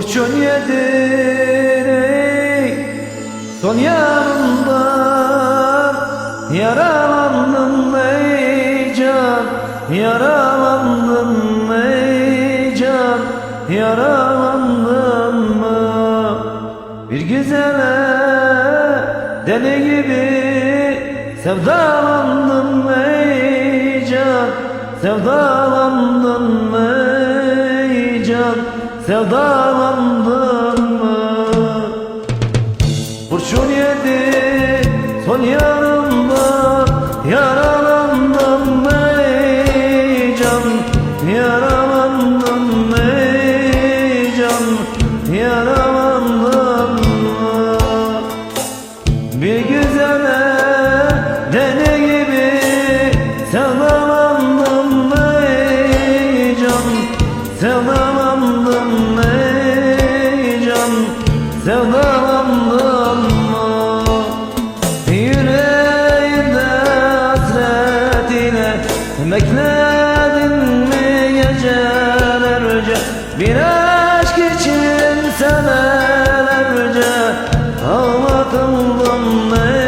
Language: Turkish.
Kurşun yedin son yanımdan Yaralandım ey can Yaralandım ey can Yaralandım mı? Bir güzele deli gibi Sevdalandım ey can Sevdalandım ey can Sevdalandım mı? Kurşun yedi son yanımda. Yaralandım aşk için senelerce Ağlatıldım ey